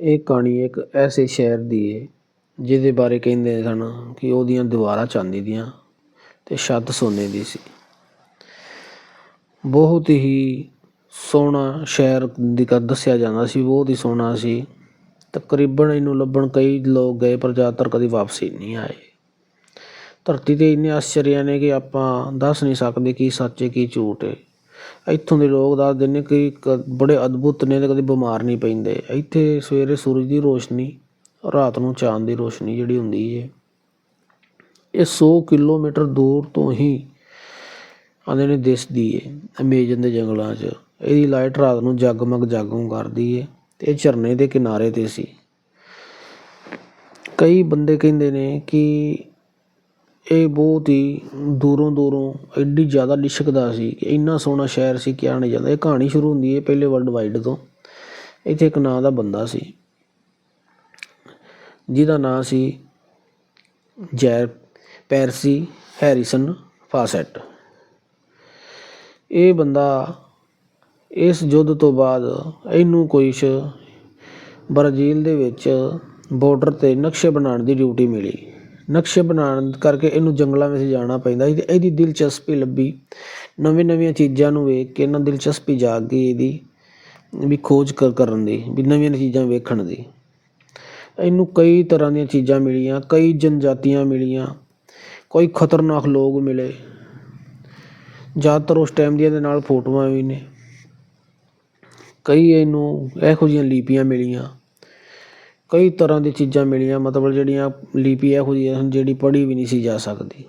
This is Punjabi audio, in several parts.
ਇਹ ਕਹਾਣੀ ਇੱਕ ਐਸੇ ਸ਼ਹਿਰ ਦੀ ਹੈ ਜਿਹਦੇ ਬਾਰੇ ਕਹਿੰਦੇ ਸਨ ਕਿ ਉਹਦੀਆਂ ਦੀਵਾਰਾਂ ਚਾਂਦੀ ਦੀਆਂ ਤੇ ਛੱਤ ਸੋਨੇ ਦੀ ਸੀ। ਬਹੁਤ ਹੀ ਸੋਹਣਾ ਸ਼ਹਿਰ ਦੀ ਕ ਦੱਸਿਆ ਜਾਂਦਾ ਸੀ, ਬਹੁਤ ਹੀ ਸੋਹਣਾ ਸੀ। ਤਕਰੀਬਨ ਇਹਨੂੰ ਲੱਭਣ ਕਈ ਲੋਕ ਗਏ, ਪਰ ਜ਼ਿਆਦਾਤਰ ਕਦੀ ਵਾਪਸੀ ਨਹੀਂ ਆਏ। ਧਰਤੀ 'ਤੇ ਇੰਨੇ ਆਸ਼ਚਰਿਆ ਨੇ ਕਿ ਆਪਾਂ ਦੱਸ ਨਹੀਂ ਸਕਦੇ ਕੀ ਸੱਚ ਹੈ ਕੀ ਝੂਠ ਹੈ ਇੱਥੋਂ ਦੇ ਲੋਕ ਦੱਸਦੇ ਨੇ ਕਿ ਕ- ਬੜੇ ਅਦਭੁਤ ਨੇ ਅਤੇ ਕਦੇ ਬਿਮਾਰ ਨਹੀਂ ਪੈਂਦੇ। ਇੱਥੇ ਸਵੇਰੇ ਸੂਰਜ ਦੀ ਰੋਸ਼ਨੀ, ਰਾਤ ਨੂੰ ਚਾਂਦ ਦੀ ਰੋਸ਼ਨੀ ਜਿਹੜੀ ਹੁੰਦੀ ਹੈ ਇਹ 100 ਕਿਲੋਮੀਟਰ ਦੂਰ ਤੋਂ ਹੀ ਆਂਦੇ ਨੇ ਦਿਸਦੀ ਹੈ ਅਮੇਜ਼ਨ ਦੇ ਜੰਗਲਾਂ 'ਚ। ਇਹਦੀ ਲਾਈਟ ਰਾਤ ਨੂੰ ਜਗਮਗ ਜਗਮਗ ਕਰਦੀ ਹੈ ਤੇ ਇਹ ਝਰਨੇ ਦੇ ਕਿਨਾਰੇ ਤੇ ਸੀ। ਕਈ ਬੰਦੇ ਕਹਿੰਦੇ ਨੇ ਕਿ ਇਹ ਬਹੁਤ ਹੀ ਦੂਰੋਂ ਦੂਰੋਂ ਐਡੀ ਜ਼ਿਆਦਾ ਲਿਸ਼ਕਦਾ ਸੀ ਕਿ ਇੰਨਾ ਸੋਹਣਾ ਸ਼ਹਿਰ ਸੀ ਕਿਹਾ ਨਹੀਂ ਜਾਂਦਾ। ਇਹ ਕਹਾਣੀ ਸ਼ੁਰੂ ਹੁੰਦੀ ਹੈ ਪਹਿਲੇ ਵਰਲਡ ਵਾਈਡ ਤੋਂ। ਇੱਥੇ ਇੱਕ ਨਾਂ ਦਾ ਬੰਦਾ ਸੀ, ਜਿਹਦਾ ਨਾਂ ਸੀ ਜੈ ਪੈਰਸੀ ਹੈਰੀਸਨ ਫਾਸੈਟ। ਇਹ ਬੰਦਾ ਇਸ ਯੁੱਧ ਤੋਂ ਬਾਅਦ ਇਹਨੂੰ ਕੁਛ ਬ੍ਰਾਜ਼ੀਲ ਦੇ ਵਿੱਚ ਬਾਰਡਰ ਤੇ ਨਕਸ਼ੇ ਬਣਾਉਣ ਦੀ ਡਿਊਟੀ ਮਿਲੀ। ਨਕਸ਼ੇ ਬਣਾਉਣ ਕਰਕੇ ਇਹਨੂੰ ਜੰਗਲਾਂ ਵਿੱਚ ਜਾਣਾ ਪੈਂਦਾ ਸੀ ਅਤੇ ਇਹਦੀ ਦਿਲਚਸਪੀ ਲੱਭੀ। ਨਵੀਆਂ ਨਵੀਆਂ ਚੀਜ਼ਾਂ ਨੂੰ ਵੇਖ ਕੇ ਇਹਨਾਂ ਦਿਲਚਸਪੀ ਜਾਗ ਗਈ ਇਹਦੀ, ਵੀ ਖੋਜ ਕ ਕਰਨ ਦੀ, ਵੀ ਨਵੀਆਂ ਚੀਜ਼ਾਂ ਵੇਖਣ ਦੀ। ਇਹਨੂੰ ਕਈ ਤਰ੍ਹਾਂ ਦੀਆਂ ਚੀਜ਼ਾਂ ਮਿਲੀਆਂ, ਕਈ ਜਨਜਾਤੀਆਂ ਮਿਲੀਆਂ, ਕੋਈ ਖਤਰਨਾਕ ਲੋਕ ਮਿਲੇ। ਜ਼ਿਆਦਾਤਰ ਉਸ ਟਾਈਮ ਦੀਆਂ ਦੇ ਨਾਲ ਫੋਟੋਆਂ ਵੀ ਨੇ। ਕਈ ਇਹਨੂੰ ਇਹੋ ਜਿਹੀਆਂ ਲਿਪੀਆਂ ਮਿਲੀਆਂ। ਕਈ ਤਰ੍ਹਾਂ ਦੀ ਚੀਜ਼ਾਂ ਮਿਲੀਆਂ, ਮਤਲਬ ਜਿਹੜੀਆਂ ਲਿਪੀ ਇਹੋ ਜਿਹੀਆਂ ਹਨ ਜਿਹੜੀ ਪੜ੍ਹੀ ਵੀ ਨਹੀਂ ਸੀ ਜਾ ਸਕਦੀ।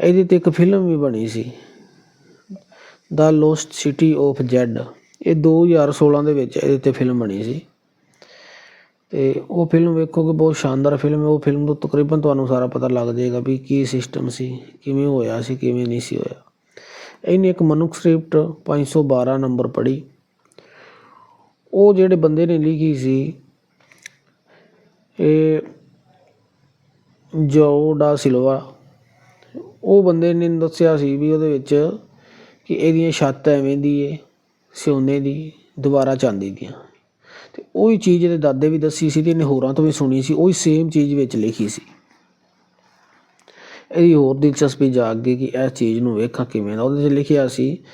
ਇਹਦੇ ਤੇ ਇੱਕ ਫਿਲਮ ਵੀ ਬਣੀ ਸੀ the lost city of Z ਇਹ 2016 ਦੇ ਵਿੱਚ ਇਹਦੇ ਤੇ ਫਿਲਮ ਬਣੀ ਸੀ। ਤੇ ਉਹ ਫਿਲਮ ਵੇਖੋਗੇ ਬਹੁਤ ਸ਼ਾਨਦਾਰ ਫਿਲਮ ਹੈ। ਉਹ ਫਿਲਮ ਤੋਂ ਤਕਰੀਬਨ ਤੁਹਾਨੂੰ ਸਾਰਾ ਪਤਾ ਲੱਗ ਜਾਏਗਾ ਵੀ ਕੀ ਸਿਸਟਮ ਸੀ, ਕਿਵੇਂ ਹੋਇਆ ਸੀ, ਕਿਵੇਂ ਨਹੀਂ ਸੀ ਹੋਇਆ। ਇਹਨੇ ਇੱਕ ਮਨੁੱਖ ਮਨੁਸਕ੍ਰਿਪਟ 512 ਨੰਬਰ ਪੜ੍ਹੀ। ਉਹ ਜਿਹੜੇ ਬੰਦੇ ਨੇ ਲਿਖੀ ਸੀ ਇਹ ਜੋ ਡਾ ਸਿਲਵਾ ਉਹ ਬੰਦੇ ਨੇ ਦੱਸਿਆ ਸੀ ਵੀ ਉਹਦੇ ਵਿੱਚ ਕਿ ਇਹਦੀਆਂ ਛੱਤ ਐਵੇਂ ਦੀ ਹੈ ਸੋਨੇ ਦੀ, ਦੁਬਾਰਾ ਚਾਂਦੀ ਦੀਆਂ। ਤੇ ਉਹੀ ਚੀਜ਼ ਇਹਦੇ ਦਾਦੇ ਵੀ ਦੱਸੀ ਸੀ ਤੇ ਇਹਨੇ ਹੋਰਾਂ ਤੋਂ ਵੀ ਸੁਣੀ ਸੀ, ਉਹੀ ਸੇਮ ਚੀਜ਼ ਵਿੱਚ ਲਿਖੀ ਸੀ। ਇਹਦੀ ਹੋਰ ਦਿਲਚਸਪੀ ਜਾਗ ਗਈ ਕਿ ਇਸ ਚੀਜ਼ ਨੂੰ ਵੇਖਾਂ ਕਿਵੇਂ ਦਾ। ਉਹਦੇ 'ਚ ਲਿਖਿਆ ਸੀ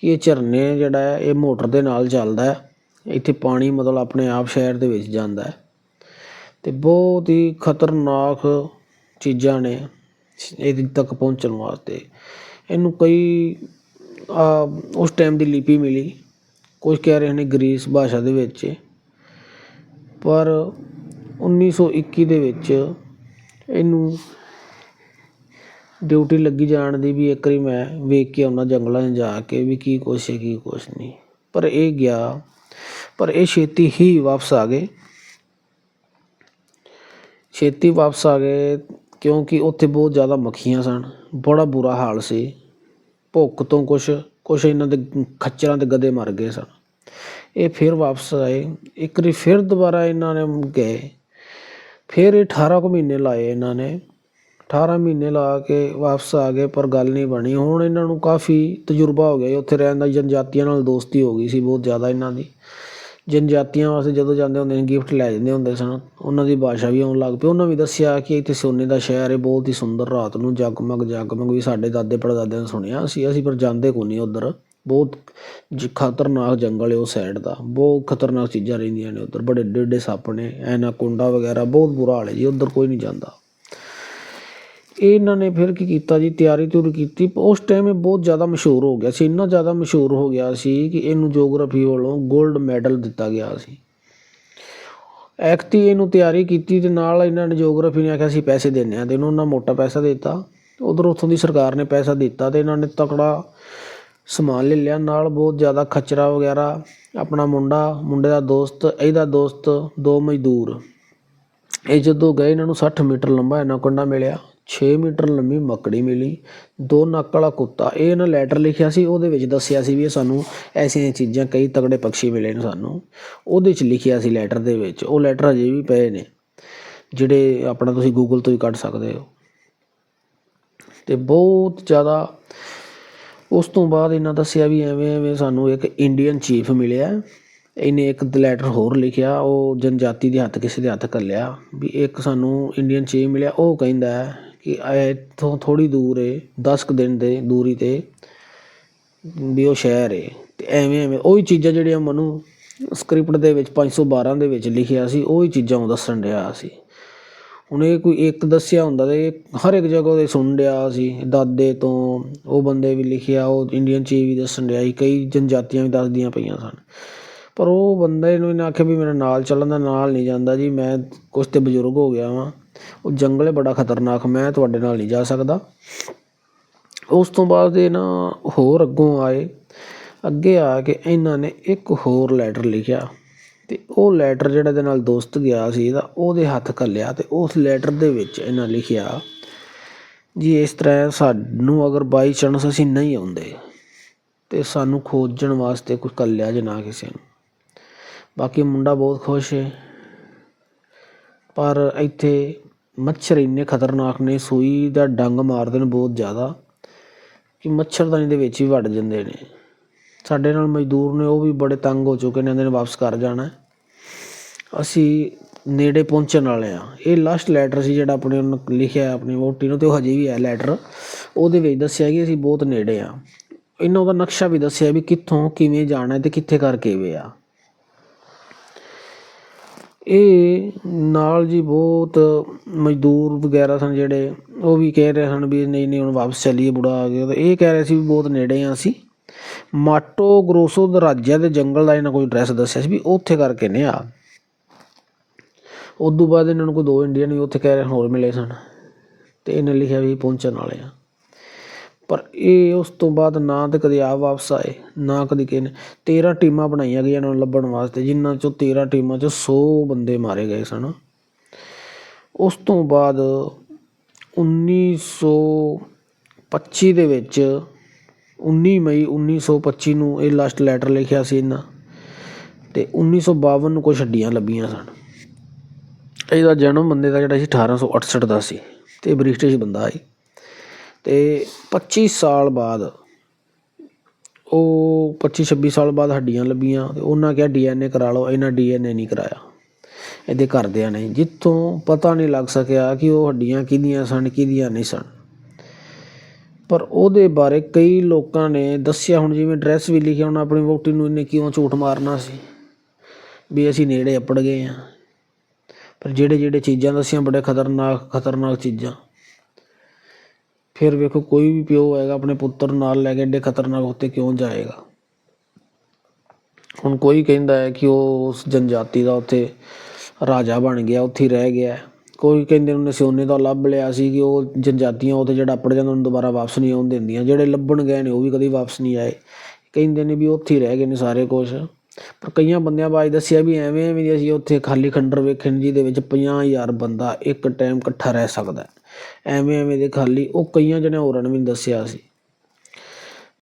ਕਿ ਇਹ ਝਰਨੇ ਜਿਹੜਾ ਹੈ, ਇਹ ਮੋਟਰ ਦੇ ਨਾਲ ਚੱਲਦਾ ਹੈ, ਇੱਥੇ ਪਾਣੀ ਮਤਲਬ ਆਪਣੇ ਆਪ ਸ਼ਹਿਰ ਦੇ ਵਿੱਚ ਜਾਂਦਾ ਹੈ। ਤੇ ਬਹੁਤ ਹੀ ਖਤਰਨਾਕ ਚੀਜ਼ਾਂ ਨੇ ਇਹਦੇ ਤੱਕ ਪਹੁੰਚਣ ਵਾਸਤੇ। ਇਹਨੂੰ ਕਈ ਉਸ ਟਾਈਮ ਦੀ ਲਿਪੀ ਮਿਲੀ। ਕੁਝ ਕਹਿ ਰਹੇ ਨੇ ਗ੍ਰੀਸ ਭਾਸ਼ਾ ਦੇ ਵਿੱਚ। ਪਰ ਉੱਨੀ ਸੌ ਇੱਕੀ ਦੇ ਵਿੱਚ ਇਹਨੂੰ ਡਿਊਟੀ ਲੱਗੀ ਜਾਣ ਦੀ ਵੀ ਇੱਕ ਵਾਰੀ ਮੈਂ ਵੇਖ ਕੇ ਆਉਣਾ ਜੰਗਲਾਂ 'ਚ ਜਾ ਕੇ ਵੀ ਕੀ ਕੁਛ ਹੈ, ਕੀ ਕੁਛ ਨਹੀਂ। ਪਰ ਇਹ ਗਿਆ। ਪਰ ਇਹ ਛੇਤੀ ਹੀ ਵਾਪਸ ਆ ਗਏ। ਛੇਤੀ ਵਾਪਸ ਆ ਗਏ ਕਿਉਂਕਿ ਉੱਥੇ ਬਹੁਤ ਜ਼ਿਆਦਾ ਮੱਖੀਆਂ ਸਨ। ਬੜਾ ਬੁਰਾ ਹਾਲ ਸੀ। ਭੁੱਖ ਤੋਂ ਕੁਛ ਕੁਛ ਇਹਨਾਂ ਦੇ ਖੱਚਰਾਂ ਦੇ ਗਧੇ ਮਰ ਗਏ ਸਨ। ਇਹ ਫਿਰ ਵਾਪਸ ਆਏ। ਇੱਕ ਵਾਰੀ ਫਿਰ ਦੁਬਾਰਾ ਇਹਨਾਂ ਨੇ ਗਏ। ਫਿਰ ਇਹ 18 ਕੁ ਮਹੀਨੇ ਲਾਏ ਇਹਨਾਂ ਨੇ। 18 ਮਹੀਨੇ ਲਾ ਕੇ ਵਾਪਸ ਆ ਗਏ ਪਰ ਗੱਲ ਨਹੀਂ ਬਣੀ। ਹੁਣ ਇਹਨਾਂ ਨੂੰ ਕਾਫੀ ਤਜਰਬਾ ਹੋ ਗਿਆ। ਜੀ, ਉੱਥੇ ਰਹਿਣ ਦਾ ਜਨਜਾਤੀਆਂ ਨਾਲ ਦੋਸਤੀ ਹੋ ਗਈ ਸੀ ਬਹੁਤ ਜ਼ਿਆਦਾ ਇਹਨਾਂ ਦੀ। ਜਨਜਾਤੀਆਂ ਵਾਸਤੇ ਜਦੋਂ ਜਾਂਦੇ ਹੁੰਦੇ ਨੇ ਗਿਫਟ ਲੈ ਜਾਂਦੇ ਹੁੰਦੇ ਸਨ। ਉਹਨਾਂ ਦੀ ਭਾਸ਼ਾ ਵੀ ਆਉਣ ਲੱਗ ਪਈ। ਉਹਨਾਂ ਵੀ ਦੱਸਿਆ ਕਿ ਇੱਥੇ ਸੋਨੇ ਦਾ ਸ਼ਹਿਰ ਹੈ ਬਹੁਤ ਹੀ ਸੁੰਦਰ ਰਾਤ ਨੂੰ ਜਗਮਗ ਜਗਮਗ ਵੀ ਸਾਡੇ ਦਾਦੇ ਪੜਦਾਦਿਆਂ ਨੇ ਸੁਣਿਆ। ਅਸੀਂ ਅਸੀਂ ਪਰ ਜਾਂਦੇ ਕੋ ਨਹੀਂ ਉੱਧਰ। ਬਹੁਤ ਜ- ਖਤਰਨਾਕ ਜੰਗਲ ਹੈ ਉਹ ਸਾਈਡ ਦਾ। ਬਹੁਤ ਖਤਰਨਾਕ ਚੀਜ਼ਾਂ ਰਹਿੰਦੀਆਂ ਨੇ ਉੱਧਰ। ਬੜੇ ਏਡੇ ਏਡੇ ਸੱਪ ਨੇ ਐਨਾਕੋਂਡਾ ਵਗੈਰਾ, ਬਹੁਤ ਬੁਰਾ ਹਾਲ ਹੈ ਜੀ। ਉੱਧਰ ਕੋਈ ਨਹੀਂ ਜਾਂਦਾ। ਇਹਨਾਂ ਨੇ ਫਿਰ ਕੀ ਕੀਤਾ ਜੀ? ਤਿਆਰੀ ਤੁਰ ਕੀਤੀ। ਉਸ ਟਾਈਮ ਇਹ ਬਹੁਤ ਜ਼ਿਆਦਾ ਮਸ਼ਹੂਰ ਹੋ ਗਿਆ ਸੀ। ਇੰਨਾ ਜ਼ਿਆਦਾ ਮਸ਼ਹੂਰ ਹੋ ਗਿਆ ਸੀ ਕਿ ਇਹਨੂੰ ਜੀਓਗ੍ਰਾਫੀ ਵੱਲੋਂ 골ਡ ਮੈਡਲ ਦਿੱਤਾ ਗਿਆ ਸੀ। ਐਕਤੀ ਇਹਨੂੰ ਤਿਆਰੀ ਕੀਤੀ ਤੇ ਨਾਲ ਇਹਨਾਂ ਨੇ ਜੀਓਗ੍ਰਾਫੀ ਨੇ ਆਖਿਆ ਸੀ ਪੈਸੇ ਦੇਣੇ ਆ ਤੇ ਇਹਨੂੰ ਉਹਨਾਂ ਮੋਟਾ ਪੈਸਾ ਦਿੱਤਾ। ਉਧਰ ਉੱਥੋਂ ਦੀ ਸਰਕਾਰ ਨੇ ਪੈਸਾ ਦਿੱਤਾ ਤੇ ਇਹਨਾਂ ਨੇ ਤਕੜਾ ਸਮਾਨ ਲੈ ਲਿਆ। ਨਾਲ ਬਹੁਤ ਜ਼ਿਆਦਾ ਖਚਰਾ ਵਗੈਰਾ, ਆਪਣਾ ਮੁੰਡਾ, ਮੁੰਡੇ ਦਾ ਦੋਸਤ, ਇਹਦਾ ਦੋਸਤ, ਦੋ ਮਜ਼ਦੂਰ। ਇਹ ਜਦੋਂ ਗਏ, ਇਹਨਾਂ ਨੂੰ 60 ਮੀਟਰ ਲੰਬਾ ਐਨਾਕੋਂਡਾ ਮਿਲਿਆ। 6 ਮੀਟਰ ਲੰਮੀ ਮੱਕੜੀ ਮਿਲੀ, ਦੋ ਨੱਕ ਵਾਲਾ ਕੁੱਤਾ। ਇਹ ਇਹਨਾਂ ਲੈਟਰ ਲਿਖਿਆ ਸੀ, ਉਹਦੇ ਵਿੱਚ ਦੱਸਿਆ ਸੀ ਵੀ ਇਹ ਸਾਨੂੰ ਐਸੀਆਂ ਚੀਜ਼ਾਂ, ਕਈ ਤਗੜੇ ਪੰਛੀ ਮਿਲੇ ਨੇ ਸਾਨੂੰ। ਉਹਦੇ 'ਚ ਲਿਖਿਆ ਸੀ ਲੈਟਰ ਦੇ ਵਿੱਚ, ਉਹ ਲੈਟਰ ਅਜੇ ਵੀ ਪਏ ਨੇ, ਜਿਹੜੇ ਆਪਣਾ ਤੁਸੀਂ ਗੂਗਲ ਤੋਂ ਹੀ ਕੱਢ ਸਕਦੇ ਹੋ। ਤੇ ਬਹੁਤ ਜ਼ਿਆਦਾ ਉਸ ਤੋਂ ਬਾਅਦ ਇਹਨਾਂ ਦੱਸਿਆ ਵੀ ਐਵੇਂ ਐਵੇਂ ਸਾਨੂੰ ਇੱਕ ਇੰਡੀਅਨ ਚੀਫ ਮਿਲਿਆ। ਇਹਨੇ ਇੱਕ ਲੈਟਰ ਹੋਰ ਲਿਖਿਆ, ਉਹ ਜਨਜਾਤੀ ਦੇ ਹੱਥ, ਕਿਸੇ ਦੇ ਹੱਥ ਕਰ ਲਿਆ ਵੀ ਇੱਕ ਸਾਨੂੰ ਇੰਡੀਅਨ ਚੀਫ ਮਿਲਿਆ, ਉਹ ਕਹਿੰਦਾ ਹੈ ਕਿ ਇੱਥੋਂ ਥੋੜ੍ਹੀ ਦੂਰ ਏ, ਦਸ ਕੁ ਦਿਨ ਦੇ ਦੂਰੀ ਤੇ ਵੀ ਉਹ ਸ਼ਹਿਰ ਏ। ਅਤੇ ਐਵੇਂ ਐਵੇਂ ਉਹੀ ਚੀਜ਼ਾਂ ਜਿਹੜੀਆਂ ਮੈਨੂੰ ਸਕ੍ਰਿਪਟ ਦੇ ਵਿੱਚ 512 ਦੇ ਵਿੱਚ ਲਿਖਿਆ ਸੀ, ਉਹੀ ਚੀਜ਼ਾਂ ਉਹ ਦੱਸਣ ਡਿਆ ਸੀ। ਹੁਣ ਇਹ ਕੋਈ ਇੱਕ ਦੱਸਿਆ ਹੁੰਦਾ ਤਾਂ ਇਹ ਹਰ ਇੱਕ ਜਗ੍ਹਾ ਤੇ ਸੁਣ ਡਿਆ ਸੀ। ਦਾਦੇ ਤੋਂ ਉਹ ਬੰਦੇ ਵੀ ਲਿਖਿਆ, ਉਹ ਇੰਡੀਅਨ ਚੀਫ ਵੀ ਦੱਸਣ ਡਿਆ ਸੀ, ਕਈ ਜਨਜਾਤੀਆਂ ਵੀ ਦੱਸਦੀਆਂ ਪਈਆਂ ਸਨ। ਪਰ ਉਹ ਬੰਦੇ ਨੂੰ ਇਹਨੇ ਆਖਿਆ ਵੀ ਮੇਰੇ ਨਾਲ ਚੱਲਣ ਦਾ ਨਾਲ ਨਹੀਂ ਜਾਂਦਾ ਜੀ, ਮੈਂ ਕੁਛ ਤਾਂ ਬਜ਼ੁਰਗ ਹੋ ਗਿਆ ਵਾਂ। ਉਹ ਜੰਗਲ ਬੜਾ ਖਤਰਨਾਕ, ਮੈਂ ਤੁਹਾਡੇ ਨਾਲ ਨਹੀਂ ਜਾ ਸਕਦਾ। ਉਸ ਤੋਂ ਬਾਅਦ ਇਹ ਨਾ ਹੋਰ ਅੱਗੋਂ ਆਏ। ਅੱਗੇ ਆ ਕੇ ਇਹਨਾਂ ਨੇ ਇੱਕ ਹੋਰ ਲੈਟਰ ਲਿਖਿਆ। ਤੇ ਉਹ ਲੈਟਰ ਜਿਹੜਾ ਦੇ ਨਾਲ ਦੋਸਤ ਗਿਆ ਸੀ, ਇਹਦਾ ਉਹਦੇ ਹੱਥ ਘੱਲਿਆ ਤੇ ਉਸ ਲੈਟਰ ਦੇ ਵਿੱਚ ਇਹਨਾਂ ਲਿਖਿਆ, ਜੀ, ਇਸ ਤਰ੍ਹਾਂ ਸਾਨੂੰ ਅਗਰ ਬਾਈ ਚਾਂਸ ਅਸੀਂ ਨਹੀਂ ਆਉਂਦੇ, ਤੇ ਸਾਨੂੰ ਖੋਜਣ ਵਾਸਤੇ ਕੁਝ ਘੱਲਿਆ ਜੇ ਨਾ ਕਿਸੇ ਨੂੰ। ਬਾਕੀ ਮੁੰਡਾ ਬਹੁਤ ਖੁਸ਼ ਹੈ। ਪਰ ਇੱਥੇ ਮੱਛਰ ਇੰਨੇ ਖਤਰਨਾਕ ਨੇ, ਸੂਈ ਦਾ ਡੰਗ ਮਾਰਦੇ ਨੇ ਬਹੁਤ ਜ਼ਿਆਦਾ ਕਿ ਮੱਛਰਦਾਨੀ ਦੇ ਵਿੱਚ ਹੀ ਵੜ ਜਾਂਦੇ ਨੇ। ਸਾਡੇ ਨਾਲ ਮਜ਼ਦੂਰ ਨੇ, ਉਹ ਵੀ ਬੜੇ ਤੰਗ ਹੋ ਚੁੱਕੇ ਨੇ, ਕਹਿੰਦੇ ਨੇ ਵਾਪਸ ਕਰ ਜਾਣਾ। ਅਸੀਂ ਨੇੜੇ ਪਹੁੰਚਣ ਵਾਲੇ ਆ ਇਹ ਲਾਸਟ ਲੈਟਰ ਸੀ ਜਿਹੜਾ ਆਪਣੇ ਉਹਨੂੰ ਲਿਖਿਆ ਆਪਣੀ ਵੋਟੀ ਨੂੰ, ਤੇ ਉਹ ਹਜੇ ਵੀ ਹੈ ਲੈਟਰ ਉਹਦੇ ਵਿੱਚ ਦੱਸਿਆ ਕਿ ਅਸੀਂ ਬਹੁਤ ਨੇੜੇ ਆ ਇਹਨਾਂ ਉਹਦਾ ਨਕਸ਼ਾ ਵੀ ਦੱਸਿਆ ਵੀ ਕਿੱਥੋਂ, ਕਿਵੇਂ ਜਾਣਾ ਹੈ ਤੇ ਕਿੱਥੇ ਕਰਕੇ ਵੇ ਆ। ਇਹ ਨਾਲ ਜੀ ਬਹੁਤ ਮਜ਼ਦੂਰ ਵਗੈਰਾ ਸਨ ਜਿਹੜੇ, ਉਹ ਵੀ ਕਹਿ ਰਹੇ ਸਨ ਵੀ ਨਹੀਂ ਨਹੀਂ ਹੁਣ ਵਾਪਸ ਚੱਲੀਏ ਬੁੜਾ ਆ ਗਿਆ ਤੇ ਇਹ ਕਹਿ ਰਹੇ ਸੀ ਵੀ ਬਹੁਤ ਨੇੜੇ ਆ ਅਸੀਂ। ਮਾਟੋ ਗਰੋਸੋ ਦਰਾਜਿਆ ਦੇ ਜੰਗਲ ਦਾ ਇਹਨਾਂ ਕੋਈ ਐਡਰੈਸ ਦੱਸਿਆ ਸੀ ਵੀ ਉੱਥੇ ਕਰਕੇ ਨੇ ਆ ਉਦੋਂ ਬਾਅਦ ਇਹਨਾਂ ਨੂੰ ਕੋਈ ਦੋ ਇੰਡੀਅਨ ਵੀ ਉੱਥੇ ਕਹਿ ਰਹੇ ਹੋਰ ਮਿਲੇ ਸਨ। ਤੇ ਇਹਨੇ ਲਿਖਿਆ ਵੀ ਪਹੁੰਚਣ ਵਾਲੇ ਆ। ਪਰ ਇਹ ਉਸ ਤੋਂ ਬਾਅਦ ਨਾ ਤਾਂ ਕਦੇ ਆਪ ਵਾਪਸ ਆਏ, ਨਾ ਕਦੀ ਕਿਸੇ ਨੇ। 13 ਟੀਮਾਂ ਬਣਾਈਆਂ ਗਈਆਂ ਇਹਨਾਂ ਨੂੰ ਲੱਭਣ ਵਾਸਤੇ, ਜਿਨ੍ਹਾਂ ਚੋਂ 13 ਟੀਮਾਂ ਚੋਂ 100 ਬੰਦੇ ਮਾਰੇ ਗਏ ਸਨ। ਉਸ ਤੋਂ ਬਾਅਦ 1925 ਦੇ ਵਿੱਚ 19 ਮਈ 1925 ਨੂੰ ਇਹ ਲਾਸਟ ਲੈਟਰ ਲਿਖਿਆ ਸੀ ਇਹਨਾਂ, ਤੇ 1952 ਨੂੰ ਕੁਝ ਹੱਡੀਆਂ ਲੱਭੀਆਂ ਸਨ। ਇਹਦਾ ਜਨਮ ਬੰਦੇ ਦਾ ਜਿਹੜਾ ਸੀ 1868 ਦਾ ਸੀ, ਤੇ ਬ੍ਰਿਟਿਸ਼ ਬੰਦਾ ਸੀ। ਅਤੇ ਪੱਚੀ ਸਾਲ ਬਾਅਦ, ਉਹ 25 26 ਸਾਲ ਬਾਅਦ ਹੱਡੀਆਂ ਲੱਭੀਆਂ ਅਤੇ ਉਹਨਾਂ ਕਿਹਾ ਡੀ ਐੱਨ ਏ ਕਰਾ ਲਓ ਇਹਨਾਂ ਡੀ ਐੱਨ ਏ ਨਹੀਂ ਕਰਾਇਆ। ਇਹਦੇ ਘਰਦਿਆਂ ਨੇ ਜਿੱਥੋਂ ਪਤਾ ਨਹੀਂ ਲੱਗ ਸਕਿਆ ਕਿ ਉਹ ਹੱਡੀਆਂ ਕਿਹਦੀਆਂ ਸਨ, ਕਿਹਦੀਆਂ ਨਹੀਂ ਸਨ। ਪਰ ਉਹਦੇ ਬਾਰੇ ਕਈ ਲੋਕਾਂ ਨੇ ਦੱਸਿਆ, ਹੁਣ ਜਿਵੇਂ ਐਡਰੈਸ ਵੀ ਲਿਖਿਆ, ਹੁਣ ਆਪਣੀ ਵੋਟੀ ਨੂੰ ਇਹਨੇ ਕਿਉਂ ਝੂਠ ਮਾਰਨਾ ਸੀ? ਵੀ ਅਸੀਂ ਨੇੜੇ ਅੱਪੜ ਗਏ ਆ ਪਰ ਜਿਹੜੇ ਜਿਹੜੇ ਚੀਜ਼ਾਂ ਦੱਸੀਆਂ, ਬੜੇ ਖਤਰਨਾਕ ਖਤਰਨਾਕ ਚੀਜ਼ਾਂ। ਫਿਰ ਵੇਖੋ ਕੋਈ ਵੀ ਪਿਓ ਹੈਗਾ ਆਪਣੇ ਪੁੱਤਰ ਨਾਲ ਲੈ ਕੇ ਐਡੇ ਖਤਰਨਾਕ ਉੱਤੇ ਕਿਉਂ ਜਾਏਗਾ? ਹੁਣ ਕੋਈ ਕਹਿੰਦਾ ਹੈ ਕਿ ਉਹ ਉਸ ਜਨਜਾਤੀ ਦਾ ਉੱਥੇ ਰਾਜਾ ਬਣ ਗਿਆ, ਉੱਥੇ ਰਹਿ ਗਿਆ ਕੋਈ ਕਹਿੰਦੇ ਉਹਨੇ ਸੋਨੇ ਦਾ ਲੱਭ ਲਿਆ ਸੀ ਕਿ ਉਹ ਜਨਜਾਤੀਆਂ ਉੱਥੇ ਜਿਹੜਾ ਅਪੜ ਜਾਂਦਾ ਉਹਨੂੰ ਦੁਬਾਰਾ ਵਾਪਸ ਨਹੀਂ ਆਉਣ ਦਿੰਦੀਆਂ। ਜਿਹੜੇ ਲੱਭਣ ਗਏ ਨੇ ਉਹ ਵੀ ਕਦੀ ਵਾਪਸ ਨਹੀਂ ਆਏ। ਕਹਿੰਦੇ ਨੇ ਵੀ ਉੱਥੇ ਹੀ ਰਹਿ ਗਏ ਨੇ ਸਾਰੇ ਕੁਝ ਪਰ ਕਈਆਂ ਬੰਦਿਆਂ ਬਾਅਦ ਦੱਸਿਆ ਵੀ ਐਵੇਂ ਐਵੇਂ ਦੀ ਅਸੀਂ ਉੱਥੇ ਖਾਲੀ ਖੰਡਰ ਵੇਖੇ ਨੇ ਜਿਹਦੇ ਵਿੱਚ 50000 ਬੰਦਾ ਇੱਕ ਟਾਈਮ ਇਕੱਠਾ ਰਹਿ ਸਕਦਾ ਐਵੇਂ ਐਵੇਂ ਦੇ ਖਾਲੀ ਉਹ ਕਈਆਂ ਜਣਿਆਂ ਹੋਰਾਂ ਨੇ ਵੀ ਦੱਸਿਆ ਸੀ।